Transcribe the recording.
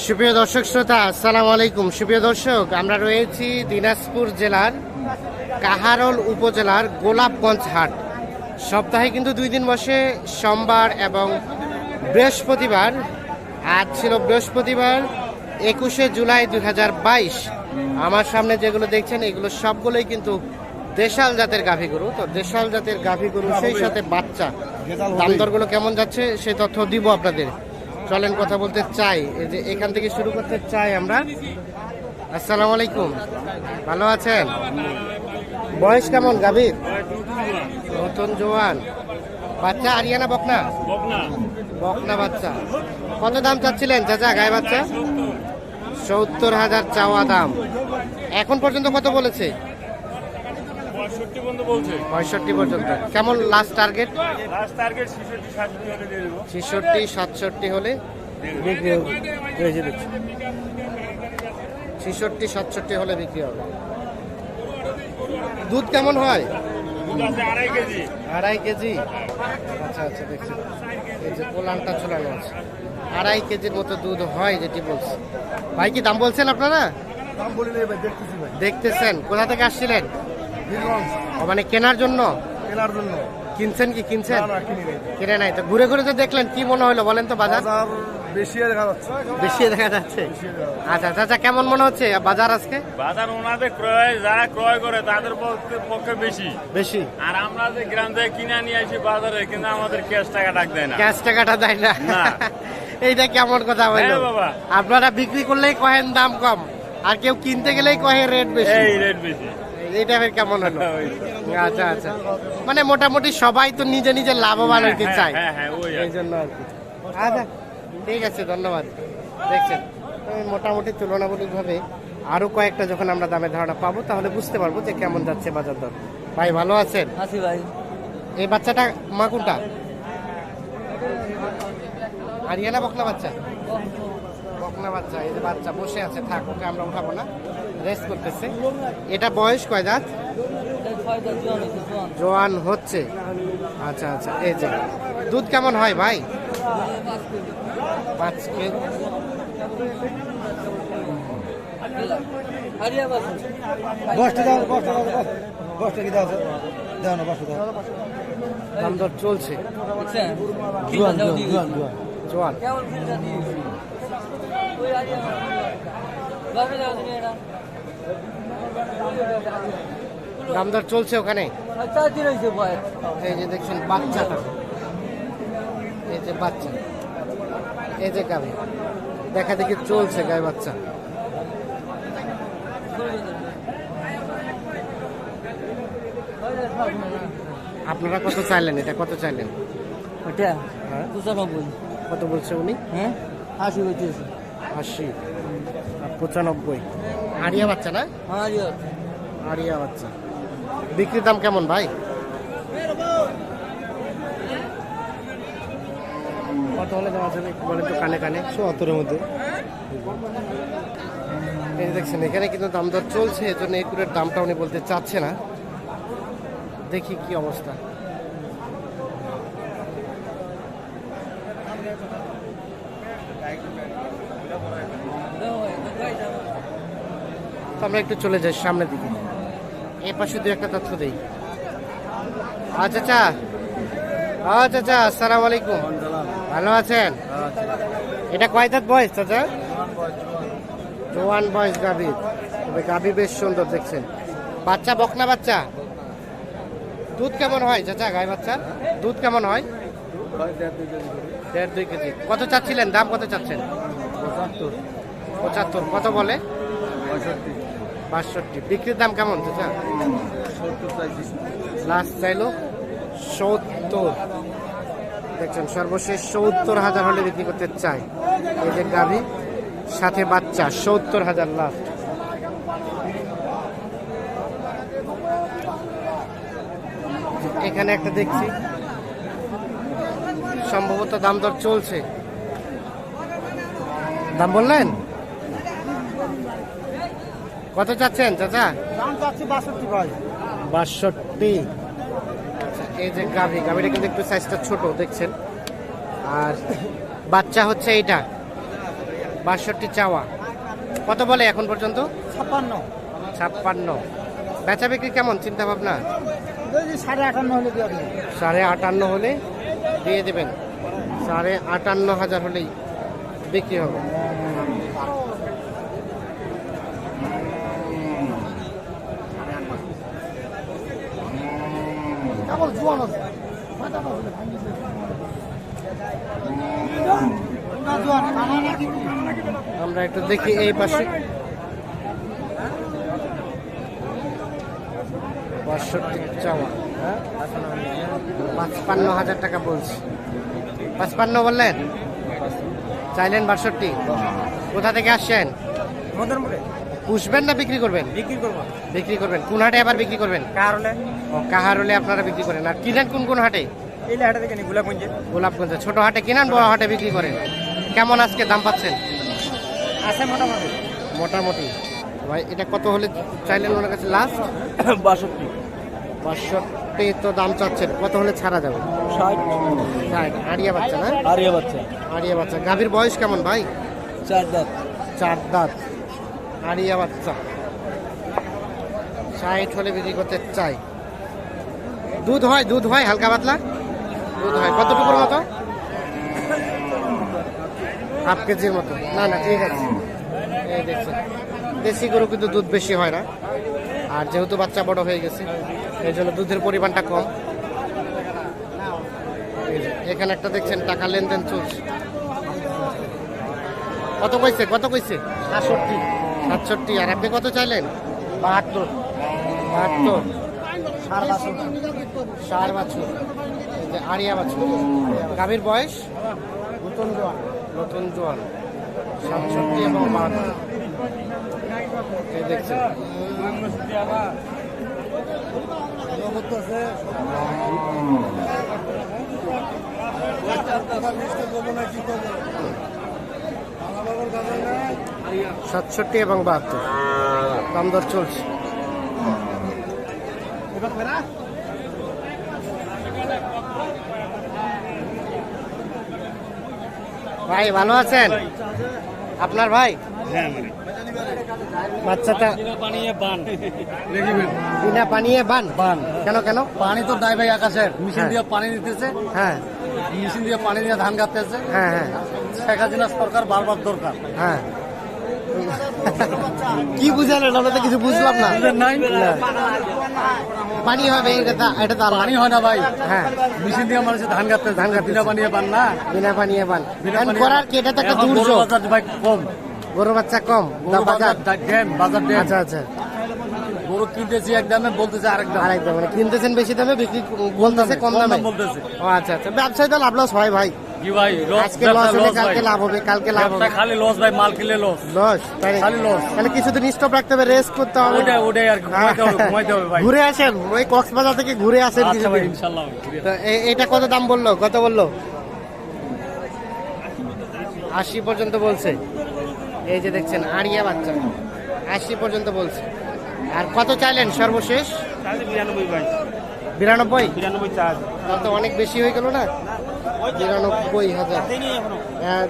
সুপ্রিয় দর্শক শ্রোতা, আসসালামু আলাইকুম। সুপ্রিয় দর্শক, আমরা রয়েছি দিনাজপুর জেলার কাহারল উপজেলার গোলাপগঞ্জ হাট। সপ্তাহে কিন্তু দুই দিন বসে সোমবার এবং বৃহস্পতিবার, আজ ছিল বৃহস্পতিবার, একুশে জুলাই দুই হাজার বাইশ। আমার সামনে যেগুলো দেখছেন, এগুলো সবগুলোই কিন্তু দেশাল জাতের গাভী গরু। তো দেশাল জাতের গাভী গরু, সেই সাথে বাচ্চা। দাম দরগুলো কেমন যাচ্ছে সেই তথ্য দিব আপনাদের। চলেন কথা বলতে চাই। এই যে এখান থেকে শুরু করতে চাই আমরা। আসসালামু আলাইকুম। ভালো আছেন? বয়স কেমন গাভীর? নতুন জোয়ান। বাচ্চা আরিয়ানা বকনা? বকনা। বাচ্চা। কত দাম চাচ্ছিলেন চাচা গায়ে বাচ্চা? সত্তর হাজার চাওয়া দাম। এখন পর্যন্ত কত বলেছে? পঁয়ষট্টি পর্যন্ত বলছে। পঁয়ষট্টি পর্যন্ত। কেমন লাস্ট টার্গেট লাস্ট টার্গেট ছেষট্টি সাতষট্টি হলে দিয়ে দেবো। ছেষট্টি সাতষট্টি হলে বিক্রি হবে। ছেষট্টি সাতষট্টি হলে বিক্রি হবে। দুধ কেমন হয়? আড়াই কেজি। আড়াই কেজি? আচ্ছা আচ্ছা দেখছি। এই যে পোলানটা ঝোলানো আছে। আড়াই কেজির মতো দুধ হয় যেটি বলছে। ভাই কি দাম বলছেন আপনারা? দেখতেছেন। কোথা থেকে আসছিলেন? মানে কেনার জন্য? কেনার জন্য। কিনছেন কি কিনছেন? না না কিনি নেই। কিনে নাই। তো ঘুরে ঘুরে তো দেখলেন কি মনে হলো বলেন তো বাজার? বাজার বেশি দেখা যাচ্ছে। বেশি দেখা যাচ্ছে? বেশি আচ্ছা চাচা কেমন মনে হচ্ছে বাজার আজকে? বাজার ওনাদের ক্রয় যারা ক্রয় করে তাদের পক্ষে বেশি। বেশি? আর আমরা যে গ্রাম থেকে কিনে নিয়ে আসি বাজারে কিন্তু আমাদের ক্যাশ টাকা ডাক দেয় না। ক্যাশ টাকাটা দেয় না? না। এইটা কেমন কথা হইল হ্যাঁ বাবা। আপনারা বিক্রি করলেই কহেন দাম কম আর কেউ কিনতে গেলেই কহে রেট বেশি। এই রেট বেশি। এইটা ফের কেমন হলো? আচ্ছা আচ্ছা। মানে মোটামুটি সবাই তো নিজে নিজে লাভবান হইতে হ্যাঁ, চায়। হ্যাঁ হ্যাঁ এই জন্য আর কি। আচ্ছা ঠিক আছে ধন্যবাদ। দেখছেন মোটামুটি তুলনামূলকভাবে আরও কয়েকটা যখন আমরা দামের ধারণা পাবো তাহলে বুঝতে পারব যে কেমন যাচ্ছে বাজার দর। ভাই ভালো আছেন? আছি ভাই। এই বাচ্চাটা মা কোনটা? আরিয়ানা বকলা বাচ্চা? বকনা বাচ্চা এই যে বাচ্চা বসে আছে থাক ওকে আমরা উঠাবো না। রেস্ট করতেছে। এটা বয়স কয় দাঁত? জোয়ান হচ্ছে। আচ্ছা আচ্ছা এই যে। দুধ কেমন হয় ভাই? পাঁচ কেজি। দাম দর চলছে। জোয়ান জোয়ান জোয়ান জোয়ান জোয়ান কেমন ফিল্টার দিয়ে ওই হারিয়া বাসু যাও তুমি এটা দাম দর চলছে ওখানে? এই যে দেখছেন বাচ্চাটা। এই যে বাচ্চা। এই যে গাভি। দেখা দেখি চলছে গায়ে বাচ্চা। আপনারা কত চাইলেন? এটা কত চাইলেন? ওটা হ্যাঁ। পঁচানব্বই কত বলছে উনি? হ্যাঁ? আশি হইতেছে আশি। পঁচানব্বই। আরিয়া বাচ্চা না? হারিয়া আরিয়া বাচ্চা। বিক্রির দাম কেমন ভাই? কত হলে দেওয়া যাবে বলেন তো কানে কানে? চুয়াত্তরের মধ্যে। এই দেখছেন এখানে কিন্তু দাম দর চলছে এজন্য এই কুড়ের দামটা উনি বলতে চাচ্ছে না। দেখি কি অবস্থা। তো আমরা একটু চলে যাই সামনের দিকে। এই পাশে দু একটা তথ্য দেই। আচ্ছা চাচা। আচ্ছা চাচা, আসসালামু আলাইকুম। ভালো আছেন? এটা কয় দাঁত বয়স, চাচা? জোয়ান বয়স গাভী তবে গাভী বেশ সুন্দর, দেখছেন। বাচ্চা, বকনা বাচ্চা? দুধ কেমন হয়, চাচা গায়ে বাচ্চা দুধ কেমন হয়? দেড় দুই কেজি। কত চাচ্ছিলেন? দাম কত চাচ্ছেন? পঁচাত্তর। পঁচাত্তর। কত বলে? বাষট্টি। বিক্রির দাম কেমন, চাচা? লাস্ট চাইলো সত্তর। দেখছেন, সর্বশেষ সত্তর হাজার হলে বিক্রি করতে চাই। এই যে গাভী, সাথে বাচ্চা, সত্তর হাজার লাস্ট এখানে একটা দেখছি। সম্ভবত দাম দর চলছে। দাম বললেন? কত চাচ্ছেন চাচা? বাষট্টি ভাই। বাষট্টি। আচ্ছা এই যে গাভি গাভিটা কিন্তু একটু সাইজটা ছোট দেখছেন? আর বাচ্চা হচ্ছে এইটা বাষট্টি চাওয়া। কত বলে এখন পর্যন্ত? ছাপ্পান্ন। ছাপ্পান্ন। বেচা বিক্রি কেমন চিন্তা ভাবনা সাড়ে আটান্ন হলে সাড়ে আটান্ন হলে দিয়ে দেবেন। সাড়ে আটান্ন হাজার হলেই বিক্রি হবে। কেবল জোয়ান আছে। আমরা একটু দেখি এই পাশে। বাষট্টি চাওয়া হ্যাঁ? পাঁচপান্ন হাজার টাকা বলছি। পাঁচপান্ন বললেন? চাইলেন বাষট্টি। কোথা থেকে আসছেন? মনে পুষবেন না বিক্রি করবেন? বিক্রি করব। বিক্রি করবেন। কোন হাটে আবার বিক্রি করবেন? কার হলে ও কাহার হলে আপনারা বিক্রি করেন? আর কিনেন কোন কোন হাটে? এই লাহাটা থেকে নি গোলাপগঞ্জে। গোলাপগঞ্জে। ছোট হাটে কিনেন বড় হাটে বিক্রি করেন? কেমন আজকে দাম পাচ্ছেন? আছে মোটামুটি। মোটামুটি। ভাই এটা কত হলে চাইলেন ওনার কাছে লাস্ট বাষট্টি। বাষট্টি তো দাম চাচ্ছেন। কত হলে ছাড়া যাবে? ষাট। ষাট। আড়িয়া বাচ্চা না? আরিয়া বাচ্চা। আড়িয়া বাচ্চা। গাভীর বয়স কেমন ভাই? চার দাঁত। চার দাঁত। আড়িয়া বাচ্চা ষাট হলে বিক্রি করতে চাই। দুধ হয় দুধ হয়, হালকা পাতলা। দুধ হয়, কতটুকুর মতো? হাফ কেজির মতো। না না, ঠিক আছে। এই দেখছেন দেশি গরু কিন্তু দুধ বেশি হয় না। আর যেহেতু বাচ্চা বড় হয়ে গেছে, এই জন্য দুধের পরিমাণটা কম। এখানে একটা দেখছেন, টাকা লেনদেন চলছে। কত কইছে কত কইছে? সাতষট্টি। সাতষট্টি আর আপনি কত চাইলেন? বাহাত্তর। বাহাত্তর। সার বাছুর। সার বাছুর। আড়িয়া বাছুর। গাভীর বয়স? নতুন জোয়ান। নতুন জোয়ান। সাতষট্টি এবং বাহাত্তর। দেখছেন। সাতষট্টি এবং বাহাত্তর। দাম দর চলছে। ভাই ভালো আছেন? আপনার ভাই? বাচ্চাটা বিনা পানিয়ে বান। বান। কেন কেন? পানি তো নাই ভাই আকাশের। মেশিন হ্যাঁ। দিয়ে পানি দিতেছে। হ্যাঁ। মেশিন দিয়ে পানি দিয়ে ধান কাটতেছে। হ্যাঁ হ্যাঁ। শেখ হাসিনা সরকার বারবার দরকার। হ্যাঁ। কি বুঝালেন আমরা তো কিছু বুঝলাম না। নাই। পানি হবে এটা তো এটা তো পানি হয় না ভাই। হ্যাঁ। মেশিন দিয়ে মানুষের ধান কাটতে ধান ধান কাটতেছে। বিনা পানিয়ে পান না। বিনা পানিয়ে এখন পানিয়ে করার কি? এটা তো একটা দুর্যোগ। ভাই কম। গরু বাচ্চা কম। দাম বাজার? ড্যাম বাজার ড্যাম। আচ্ছা আচ্ছা। গরু কিনতেছি এক দামে বলতেছে আরেক দাম। আরেক দাম। কিনতেছেন বেশি দামে বিক্রি বলতেছে কম দামে বলতেছে। ও আচ্ছা আচ্ছা। ব্যবসায় তো লাভ লস হয় ভাই। কি ভাই? আজকে লস হলে কালকে লাভ হবে কালকে লাভ হবে। খালি লস ভাই মাল কিনলে লস। লস তাই খালি loss। তাহলে কিছুদিন স্টপ রাখতে হবে রেস্ট করতে হবে। ওটাই ওটাই আর ঘুমাইতে হবে ঘুমাইতে হবে ভাই। ঘুরে আসেন ওই কক্সবাজার থেকে ঘুরে আসেন আচ্ছা এটা কত দাম বলল? কত বলল? আশি পর্যন্ত বলছে। এই যে দেখছেন আড়িয়া বাচ্চা। আশি পর্যন্ত বলছে। আর কত চাইলেন সর্বশেষ? বিরানব্বই বিরানব্বই? বিরানব্বই চার্জ অনেক বেশি হয়ে গেল না? বিরানব্বই হাজার হ্যাঁ